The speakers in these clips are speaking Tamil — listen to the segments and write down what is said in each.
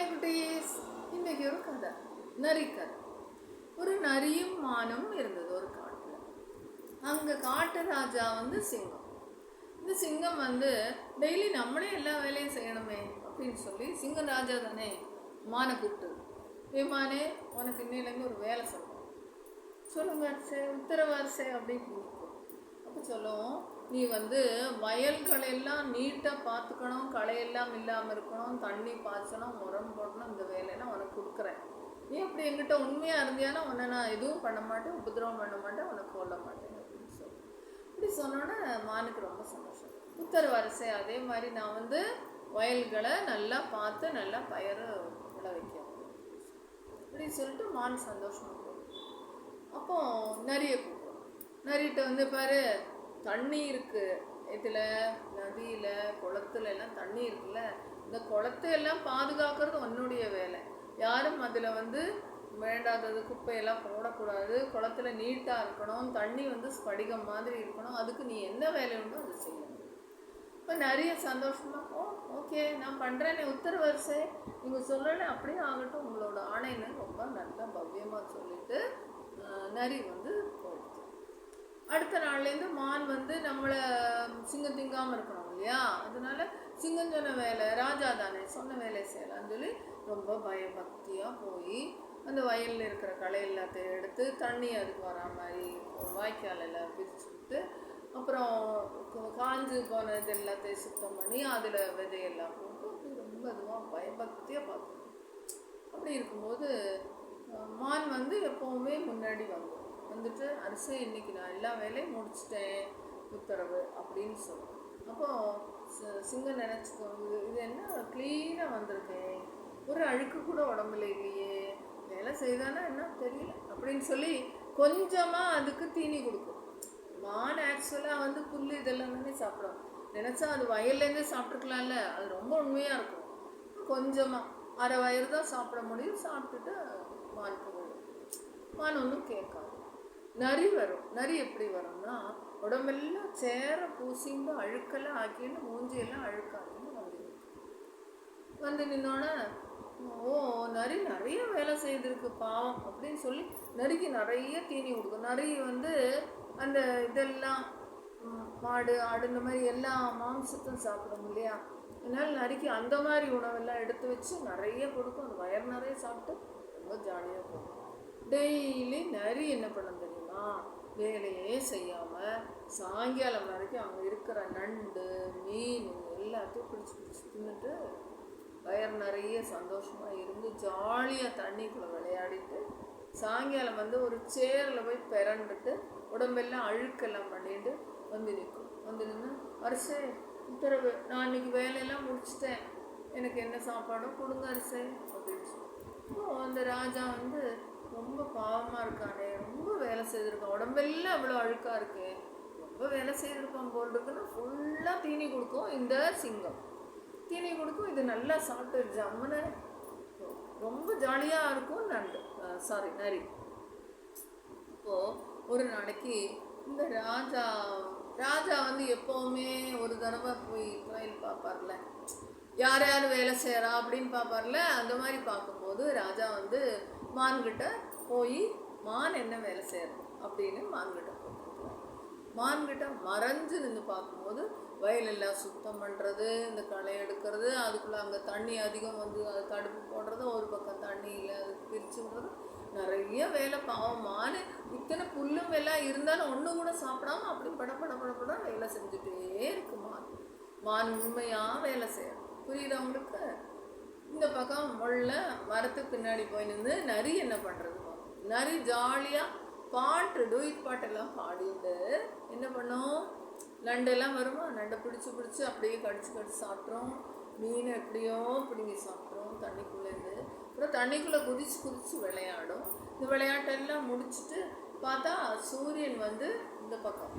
ஹாய் குட்டீஸ் இன்னைக்கு ஒரு கதை நரி கதை. ஒரு நரியும் மானும் இருந்தது ஒரு காட்டில். அங்கே காட்டு ராஜா வந்து சிங்கம். இந்த சிங்கம் வந்து டெய்லி நம்மளே எல்லா வேலையும் செய்யணுமே அப்படின்னு சொல்லி சிங்கம் ராஜா தானே மானை கூப்பிட்டு ஏ மானே உனக்கு இன்னையிலேருந்து ஒரு வேலை சொல்லுவோம் சொல்லுங்க அரசே உத்தரவு அரசே அப்படின்னு நிற்கும் அப்போ சொல்லுவோம் நீ வந்து வயல்கள் எல்லாம் நீட்டாக பார்த்துக்கணும் களையெல்லாம் இல்லாமல் இருக்கணும் தண்ணி பாய்ச்சணும் உரம் போடணும் இந்த வேலையெல்லாம் உனக்கு கொடுக்குறேன். நீ அப்படி என்கிட்ட உண்மையாக இருந்தியானா உன்னை நான் எதுவும் பண்ண மாட்டேன் உபதிரவம் பண்ண மாட்டேன் உனக்கு கொல்ல மாட்டேன் அப்படின்னு சொல்லி. இப்படி சொன்னோன்னே மானுக்கு ரொம்ப சந்தோஷம். புத்தர் வரிசை அதே மாதிரி நான் வந்து வயல்களை நல்லா பார்த்து நல்லா பயிர் விளை வைக்கிறேன் இப்படி சொல்லிட்டு மான் சந்தோஷம் போகும் அப்போ நிறைய கூப்பிடும் நரிட்ட வந்து பாரு தண்ணி இருக்கு. இதில் நதியில் குளத்துல எல்லாம் தண்ணி இருக்குல்ல? இந்த குளத்தை எல்லாம் பாதுகாக்கிறது உன்னுடைய வேலை. யாரும் அதில் வந்து வேண்டாதது குப்பையெல்லாம் போடக்கூடாது. குளத்துல நீட்டாக இருக்கணும். தண்ணி வந்து ஸ்படிகம் மாதிரி இருக்கணும். அதுக்கு நீ என்ன வேலை உண்டோ அதை செய்யணும். இப்போ நிறைய சந்தோஷமாக ஓ ஓகே நான் பண்ணுறேனே உத்தரவரிசை நீங்கள் சொல்லலை அப்படியே ஆகட்டும். உங்களோட ஆணைன்னு ரொம்ப நல்லா பவ்யமாக சொல்லிட்டு நரி வந்து போயிடுச்சு. அடுத்த நாள்லேருந்து மான் வந்து நம்மளை சிங்கம் திங்காமல் இருக்கணும் இல்லையா? அதனால சிங்கம் சொன்ன வேலை ராஜா தானே சொன்ன வேலை செய்யலாம்னு சொல்லி ரொம்ப பயபக்தியாக போய் அந்த வயலில் இருக்கிற களை எல்லாத்தையும் எடுத்து தண்ணி அதுக்கு வரா மாதிரி ஒரு வாய்க்கால் எல்லாம் பிரித்து விட்டு அப்புறம் காஞ்சு போன இது எல்லாத்தையும் சுத்தம் பண்ணி அதில் விதையெல்லாம் போட்டு ரொம்ப இதுவாக பயபக்தியாக பார்த்துக்கணும் அப்படி இருக்கும்போது மான் வந்து எப்போவுமே முன்னாடி வந்தோம் வந்துட்டு அரிசி இன்னைக்கு நான் எல்லா வேலையும் முடிச்சிட்டேன் உத்தரவு அப்படின்னு சொல்லுவேன் அப்போ சிங்கம் நினச்சிக்கோங்க இது என்ன க்ளீனாக வந்திருக்கேன் ஒரு அழுக்கு கூட உடம்புல இல்லையே. வேலை செய்தானா என்ன தெரியல அப்படின்னு சொல்லி கொஞ்சமாக அதுக்கு தீனி கொடுக்கும். மான் ஆக்சுவலாக வந்து புல் இதெல்லாம் தானே சாப்பிடும் நினச்சா அது வயல்லேருந்தே சாப்பிட்ருக்கலாம்ல அது ரொம்ப உண்மையாக இருக்கும். கொஞ்சமாக அரை வயிறு தான் சாப்பிட முடியும் சாப்பிட்டுட்டு மான் வரும் மான் ஒன்றும் கேட்காது. நரி வரும். நரி எப்படி வரும்னா உடம்பெல்லாம் சேர பூசிந்து அழுக்கெல்லாம் ஆக்கின்னு மூஞ்சியெல்லாம் அழுக்காக்கின்னு வந்து வந்து நின்னோடனே ஓ நரி நிறைய வேலை செய்திருக்கு பாவம் அப்படின்னு சொல்லி நரிக்கு நிறைய தீனி கொடுக்கும். நரி வந்து அந்த இதெல்லாம் மாடு ஆடு இந்த மாதிரி எல்லா மாംசத்தையும் சாப்பிடும் இல்லையா? அதனால நரிக்கு அந்த மாதிரி உணவெல்லாம் எடுத்து வச்சு நிறைய கொடுக்கும். அந்த வயர் நிறைய சாப்பிட்டு ரொம்ப ஜாலியாக போகும். டெய்லி நரி என்ன பண்ண தெரியும்? வேலையே செய்யாமல் சாயங்காலம் வரைக்கும் அங்கே இருக்கிற நண்டு மீன் எல்லாத்தையும் பிடிச்சி பிடிச்சி தின்னுட்டு வயர் நிறைய சந்தோஷமாக இருந்து ஜாலியாக தண்ணிக்குள்ளே விளையாடிட்டு சாயங்காலம் வந்து ஒரு சேரில் போய் பிறண்டுட்டு உடம்பெல்லாம் அழுக்கெல்லாம் பண்ணிட்டு வந்து நிற்கும் வந்து நின்று அரிசே உத்தரவு. நான் இன்னைக்கு வேலையெல்லாம் முடிச்சிட்டேன். எனக்கு என்ன சாப்பாடோ கொடுங்க அரிசே. அப்படின்னு சொல்லி. அந்த ராஜா வந்து ரொம்ப பாவமாக இருக்கானே ரொம்ப வேலை உடம்பெல்லாம் அவ்வளோ அழுக்காக இருக்கு. ரொம்ப வேலை செய்திருக்கோம் போல் இருக்குன்னு ஃபுல்லாக தீனி கொடுக்கும் இந்த சிங்கம். தீனி கொடுக்கும். இது நல்லா சாப்பிட்டு ஜம்முன்னு ரொம்ப ஜாலியாக இருக்கும். நண்டு. சாரி நரி. இப்போது ஒரு நாளைக்கு இந்த ராஜா ராஜா வந்து எப்போவுமே ஒரு தடவை போய் கோயில் பார்ப்பார்ல. யார் யார் வேலை செய்கிறா அப்படின்னு பார்ப்பார்ல. அந்த மாதிரி பார்க்கும்போது ராஜா வந்து மான்கிட்ட போய் மான் என்ன வேலை செய்கிறது அப்படின்னு மான்கிட்ட போட்டுருக்குறார் மான்கிட்ட மறைஞ்சு நின்று பார்க்கும்போது வயலெல்லாம் சுத்தம் பண்ணுறது இந்த களை எடுக்கிறது அதுக்குள்ளே அங்கே தண்ணி அதிகம் வந்து அது தடுப்பு போடுறது ஒரு பக்கம் தண்ணி இல்லை அது பிரித்து விடுறது. நிறைய வேலை பாவம். மான் இத்தனை புல்லும் எல்லாம் இருந்தாலும் ஒன்று கூட சாப்பிடாம அப்படி பட பட பட பட வேலை செஞ்சுட்டே இருக்கு மான். மான் உண்மையாக வேலை செய்யும் புரியுதா இந்த பக்கம் முள்ள மரத்துக்கு பின்னாடி போய் நின்று நரி என்ன பண்ணுறது நிறைய ஜாலியாக பாட்டு டூயிட் பாட்டெல்லாம் பாடிட்டு என்ன பண்ணும்? நண்டெல்லாம் வருமா? நண்டை பிடிச்சி பிடிச்சி அப்படியே கடிச்சு கடிச்சு சாப்பிட்றோம். மீன் எப்படியோ பிடுங்கி சாப்பிட்றோம். தண்ணிக்குள்ளேருந்து அப்புறம் தண்ணிக்குள்ளே குதிச்சு குதிச்சு விளையாடும். இந்த விளையாட்டெல்லாம் முடிச்சுட்டு பார்த்தா சூரியன் வந்து இந்த பக்கம்.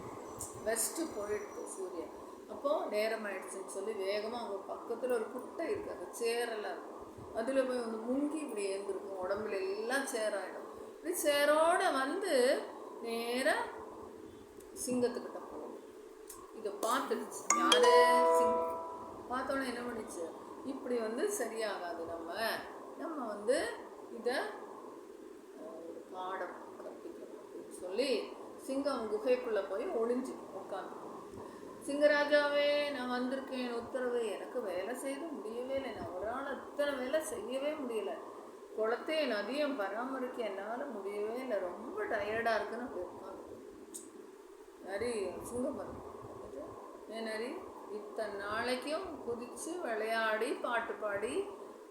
வெஸ்ட்டு போயிடுது சூரியன். அப்போது நேரம் ஆயிடுச்சுன்னு சொல்லி வேகமாக அவங்க பக்கத்தில் ஒரு குட்டை இருக்குது அந்த சேரெல்லாம் இருக்கும். அதில் போய் வந்து முங்கி இப்படி ஏந்திருக்கும் உடம்புல எல்லாம் சேராயிடும் இப்படி வந்து நேராக சிங்கத்துக்கிட்ட போகும். இதை பார்த்துடுச்சு. யாரு? சிங்கம் பார்த்தோன்னே என்ன பண்ணிச்சு? இப்படி வந்து சரியாகாது நம்ம. நம்ம வந்து இதை பாடம் கற்பிக்கணும் அப்படின்னு சொல்லி சிங்கம் குகைக்குள்ளே போய் ஒளிஞ்சு உட்காந்து சிங்கராஜாவே நான் வந்திருக்கேன். உத்தரவு. எனக்கு வேலை செய்து முடியவே இல்லை. நான் ஒரு நாள் அத்தனை வேலை செய்யவே முடியலை. குளத்தையும் நதியும் பராமரிக்க என்னால் முடியவே இல்லை. ரொம்ப டயர்டாக இருக்குன்னு அப்படி உட்காந்து நரி சிங்கம் ஏன் நரி இத்தனை நாளைக்கும் குதித்து விளையாடி பாட்டு பாடி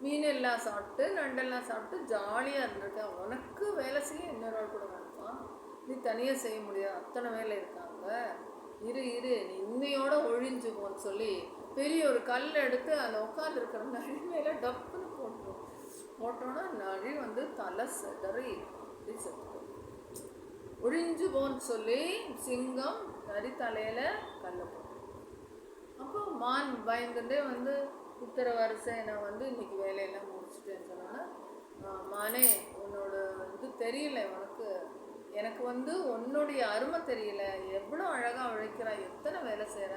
மீன் எல்லாம் சாப்பிட்டு நண்டெல்லாம் சாப்பிட்டு ஜாலியாக இருந்திருக்கேன். உனக்கு வேலை செய்ய இன்னொரு ஆள் கூட வேணுமா நீ தனியாக செய்ய முடியாது. அத்தனை வேலை இருக்காங்க. இரு இரு. நீ இன்னையோட ஒழிஞ்சு போன்னு சொல்லி பெரிய ஒரு கல் எடுத்து அதில் உட்காந்துருக்கிற நரி மேலே டப்புன்னு போட்டோன்னா நரி வந்து தலை செதறி அப்படி செத்து ஒழிஞ்சு போன்னு சொல்லி சிங்கம் நரி தலையில் கல்லை போடும். அப்போ மான் பயந்துட்டே வந்து உத்தரவரசை நான் வந்து இன்னைக்கு வேலையெல்லாம் முடிச்சுட்டேன்னு சொன்னோன்னா மானே உன்னோட இது தெரியல உனக்கு எனக்கு வந்து உன்னுடைய அருமை தெரியல. எவ்வளோ அழகாக உழைக்கிறா எத்தனை வேலை செய்கிற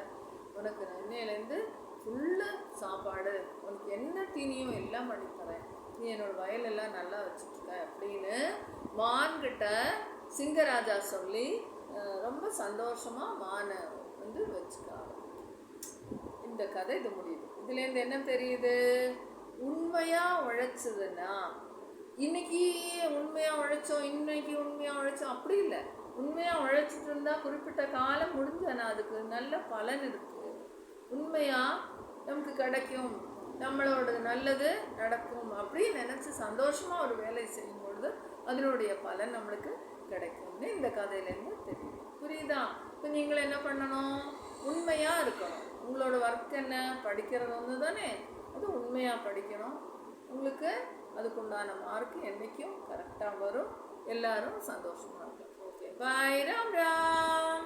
உனக்கு நன்மையிலேருந்து ஃபுல்லாக ஃபுல்லு சாப்பாடு. உனக்கு என்ன தீனியும் எல்லாம் பண்ணித்தரேன். நீ என்னோட வயலெல்லாம் நல்லா வச்சுட்ருக்க அப்படின்னு மான்கிட்ட சிங்கராஜா சொல்லி ரொம்ப சந்தோஷமாக மானை வந்து வச்சுக்க இந்த கதை இது முடியுது. இதுலேருந்து என்ன தெரியுது? உண்மையாக உழைச்சதுன்னா இன்னைக்கு உண்மையாக உழைச்சோம் இன்னைக்கு உண்மையாக உழைச்சோம் அப்படி இல்லை. உண்மையாக உழைச்சிட்டு இருந்தால் குறிப்பிட்ட காலம் முடிஞ்சனா அதுக்கு நல்ல பலன் இருக்குது உண்மையாக நமக்கு கிடைக்கும். நம்மளோட நல்லது நடக்கும் அப்படின்னு நினச்சி சந்தோஷமாக ஒரு வேலை செய்யும் பொழுது அதனுடைய பலன் நம்மளுக்கு கிடைக்கும்னு இந்த கதையிலேருந்து தெரியும் புரியுதா? இப்போ நீங்கள் என்ன பண்ணணும்? உண்மையாக இருக்கணும். உங்களோட ஒர்க் என்ன? படிக்கிறது ஒன்று தானே அது உண்மையாக படிக்கணும். உங்களுக்கு அதுக்குண்டான மார்க் என்றைக்கும் கரெக்டாக வரும். எல்லாரும் சந்தோஷமாக இருக்கும் ஓகே பாய் ராம் ராம்.